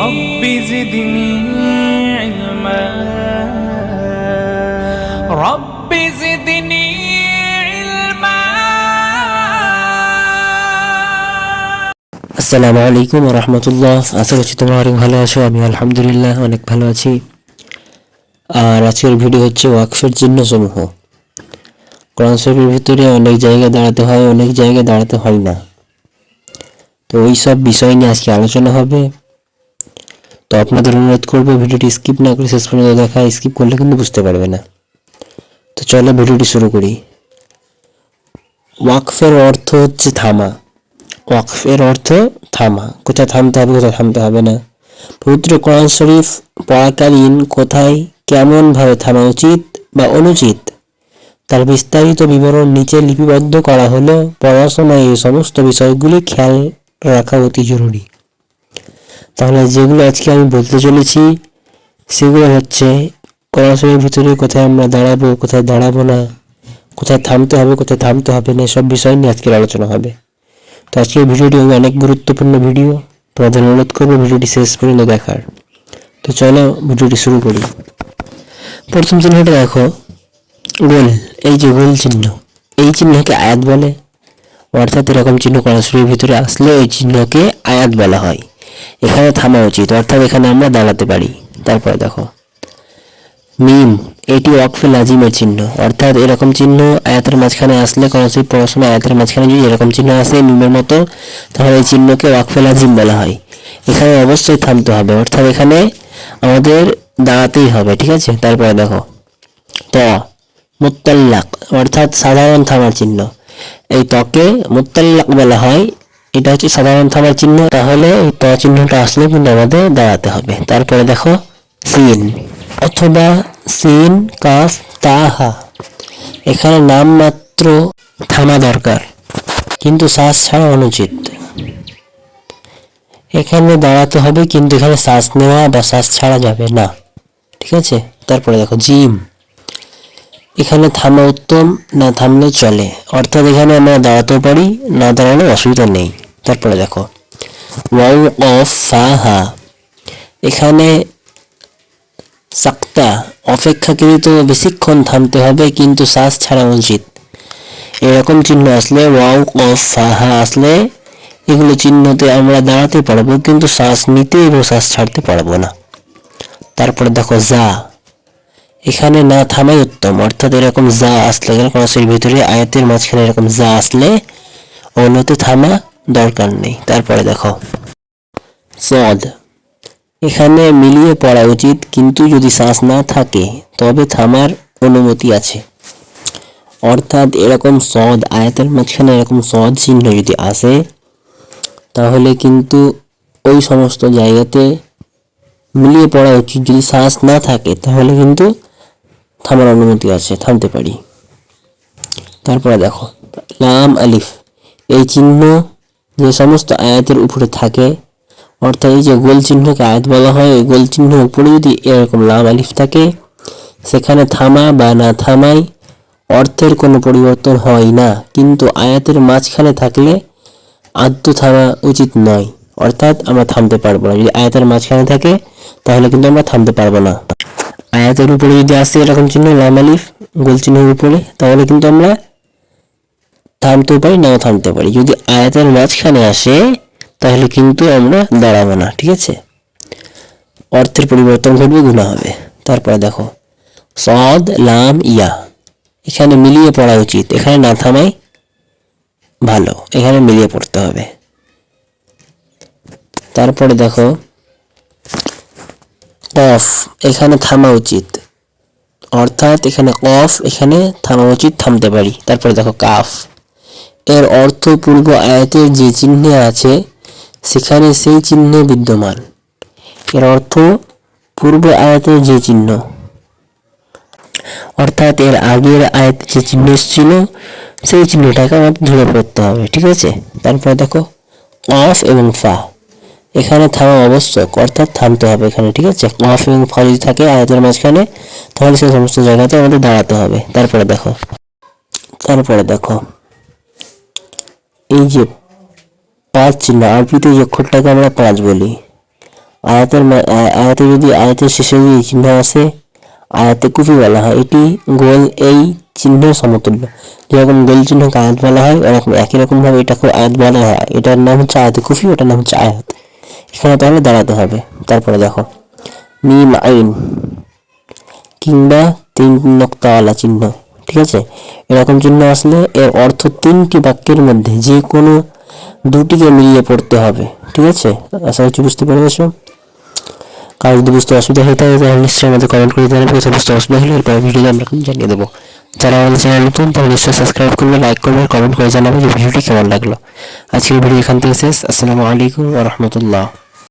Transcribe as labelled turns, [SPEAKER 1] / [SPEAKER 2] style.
[SPEAKER 1] رب زدني علما رب زدني علما
[SPEAKER 2] আসসালামু আলাইকুম রহমতুল্লাহ আশা করছি তোমরা অনেক ভালো আছো আমি আলহামদুলিল্লাহ অনেক ভালো আছি আর আজকের ভিডিও হচ্ছে ওয়াকফের চিহ্ন সমূহ কোরআন শরীফের ভিতরে অনেক জায়গায় দাঁড়াতে হয় অনেক জায়গায় দাঁড়াতে হয় না তো ওই সব বিষয় নিয়ে আজকে আলোচনা হবে তো আপনাদের অনুরোধ করব ভিডিওটি স্কিপ না করে শেষ পর্যন্ত দেখা স্কিপ করলে কিন্তু বুঝতে পারবে না। তো চলো ভিডিওটি শুরু করি। ওয়াকফের অর্থ হচ্ছে থামা। ওয়াকফের অর্থ থামা। কোথায় থামতে হবে, কোথায় থামতে হবে না। পবিত্র কোরআন শরীফ পড়াকালীন কোথায় কেমনভাবে থামা উচিত বা অনুচিত, তার বিস্তারিত বিবরণ নিচে লিপিবদ্ধ করা হলো। পড়াশোনায় এই সমস্ত বিষয়গুলি খেয়াল রাখা অতি জরুরি। তাহলে যেগুলো আজকে আমি বলতে চলেছি, সেগুলো হচ্ছে শরীফের ভিতরে কোথায় আমরা দাঁড়াবো, কোথায় দাঁড়াবো না, কোথায় থামতে হবে, কোথায় থামতে হবে না, সব বিষয় নিয়ে আজকের আলোচনা হবে। তো আজকের ভিডিওটি হবে অনেক গুরুত্বপূর্ণ ভিডিও, তোমাদের অনুরোধ করব ভিডিওটি শেষ পর্যন্ত দেখার। তো চলো ভিডিওটি শুরু করি। প্রথম চিহ্নটা দেখো। গোল, এই যে গোল চিহ্ন, এই চিহ্নকে আয়াত বলে। অর্থাৎ এরকম চিহ্ন কড়াশুরির ভিতরে আসলে এই চিহ্নকে আয়াত বলা হয়। এখানে থামা উচিত, অর্থাৎ এখানে আমরা দাঁড়াতে পারি। তারপরে দেখো। মিম, এটি ওয়াকফে লাজিমের চিহ্ন, অর্থাৎ এরকম চিহ্ন আয়াতের মাঝখানে আসলে কোনো সেই পড়াশোনা আয়াতের মাঝখানে যদি এরকম চিহ্ন আসে মিমের মতো, তাহলে এই চিহ্নকে ওয়াকফে লাজিম বলা হয়। এখানে অবশ্যই থামতে হবে, অর্থাৎ এখানে আমাদের দাঁড়াতেই হবে, ঠিক আছে? তারপরে দেখো। ত, মুত্তাল্লাক, অর্থাৎ সাধারণ থামার চিহ্ন। এই ত্বকে মুত্তাল্লাক বলা হয় এটা হচ্ছে সাধারণ থামার চিহ্ন, তাহলে এই ত চিহ্নটা আসলে কিন্তু আমাদের দাঁড়াতে হবে। তারপরে দেখো, সিন, অথবা সিন কাফ তাহা। এখানে নামমাত্র থামা দরকার, কিন্তু শ্বাস ছাড়া অনুচিত। এখানে দাঁড়াতে হবে, কিন্তু এখানে শ্বাস নেওয়া বা শ্বাস ছাড়া যাবে না। ঠিক আছে? তারপরে দেখো, জিম। এখানে থামা উত্তম, না থামলে চলে। অর্থাৎ এখানে আমরা দাঁড়াতেও পারি, না দাঁড়ালে অসুবিধা নেই। তারপরে দেখো ওয়াও অফ সাহা এখানে সাক্তা, অপেক্ষাকৃত বেশিক্ষণ থামতে হবে, কিন্তু শ্বাস ছাড়া উচিত এরকম চিহ্ন আসলে ওয়াও অফ ফাহা আসলে এগুলো চিহ্নতে আমরা দাঁড়াতে পারব, কিন্তু শ্বাস নিতে এবং শ্বাস ছাড়তে পারব না। তারপরে দেখো, যা। এখানে না থামাই উত্তম, অর্থাৎ এরকম যা আসলে ক্লাসের ভিতরে, আয়াতের মাঝখানে এরকম যা আসলে, অন্যতে থামা দরকার নেই। তারপরে দেখো। সদ এখানে মিলিয়ে পড়া উচিত, কিন্তু যদি শ্বাস না থাকে, তবে থামার অনুমতি আছে। অর্থাৎ এরকম সদ আয়াতের মাঝখানে এরকম সদ চিহ্ন যদি আসে, তাহলে কিন্তু ওই সমস্ত জায়গাতে মিলিয়ে পড়া উচিত। যদি শ্বাস না থাকে, তাহলে কিন্তু থামার অনুমতি আছে, থামতে পারি। তারপরে দেখো, লাম আলিফ। এই চিহ্ন যে সমস্ত আয়াতের উপরে থাকে, অর্থাৎ এই যে গোল চিহ্নকে আয়াত বলা হয়, এই গোল চিহ্নের উপরে যদি এরকম লাম আলিফ থাকে, সেখানে থামা বা না থামাই অর্থের কোনো পরিবর্তন হয় না। কিন্তু আয়াতের মাঝখানে থাকলে আদ্য থামা উচিত নয়। অর্থাৎ আমরা থামতে পারব না। যদি আয়াতের মাঝখানে থাকে, তাহলে কিন্তু আমরা থামতে পারব না। আয়াতের উপরে যদি আসে এরকম চিহ্ন, লাম আলিফ, গোল চিহ্নের উপরে, তাহলে কিন্তু আমরা থামতেও পারি, নাও থামতে পারি। যদি আয়াতের মাঝখানে আসে, তাহলে কিন্তু আমরা দাঁড়াবো না, ঠিক আছে? অর্থের পরিবর্তন ঘটবে গুণা হবে। তারপরে দেখো, সদ, লাম, ইয়া। এখানে মিলিয়ে পড়া উচিত। এখানে না থামাই ভালো, এখানে মিলিয়ে পড়তে হবে। তারপরে দেখো, কফ, এখানে থামা উচিত। অর্থাৎ এখানে কফ, এখানে থামা উচিত, থামতে পারি। তারপরে দেখো, কাফ। এর অর্থ পূর্ব আয়াতের যে চিহ্নে আছে, সেখানে সেই চিহ্নে বিদ্যমান। এর অর্থ পূর্ব আয়াতের যে চিহ্ন। অর্থাৎ এর আগের আয়াত যে চিহ্ন ছিল সেই চিহ্নটাকে আমাদের ধরে পড়তে হবে, ঠিক আছে? তারপরে দেখো অফ এবং ফা। এখানে থামা আবশ্যক, অর্থাৎ থামতে হবে এখানে, ঠিক আছে? অফ এবং ফা যদি থাকে আয়াতের মাঝখানে, তাহলে সেই সমস্ত জায়গাতে আমাদের দাঁড়াতে হবে। তারপরে দেখো তারপরে দেখো। এই যে পাঁচ চিহ্ন আরবিতে অক্ষরটাকে আমরা পাঁচ বলি। আয়াতের আয়াতে যদি আয়াতের শেষে যদি চিহ্ন আছে, আয়াতে কুফি বলা হয়, এটি গোল এই চিহ্নের সমতুল্য। যেরকম গোল চিহ্নকে আয়াত বলা হয়, ওরকম একই রকম ভাবে এটাকে আয়াত বলা হয়। এটার নাম হচ্ছে আয়াতে কুফি, ওটার নাম হচ্ছে আয়াত। এখানে তাহলে দাঁড়াতে হবে। তারপরে দেখো, মিম আইন কিংবা তিন নক্তাওয়ালা চিহ্ন। ঠিক আছে? এরকম চিহ্ন আসলে এর অর্থ তিনটি বাক্যের মধ্যে যে কোনো দুটিকে মিলিয়ে পড়তে হবে, ঠিক আছে? আশা করছি বুঝতে পেরেছ? কারও যদি বুঝতে অসুবিধা হয়ে থাকে তাহলে নিশ্চয়ই আমাদের কমেন্ট করে জানাবে কোথাও বুঝতে অসুবিধা হলে এরপরে ভিডিও আমরা জানিয়ে দেবো। যারা আমাদের চ্যানেল নতুন, তারা নিশ্চয়ই সাবস্ক্রাইব করবে লাইক করবে কমেন্ট করে জানাবে যে ভিডিওটি কেমন লাগল। আজকের ভিডিও এখান থেকে শেষ। আসসালামু আলাইকুম রহমতুল্লাহ।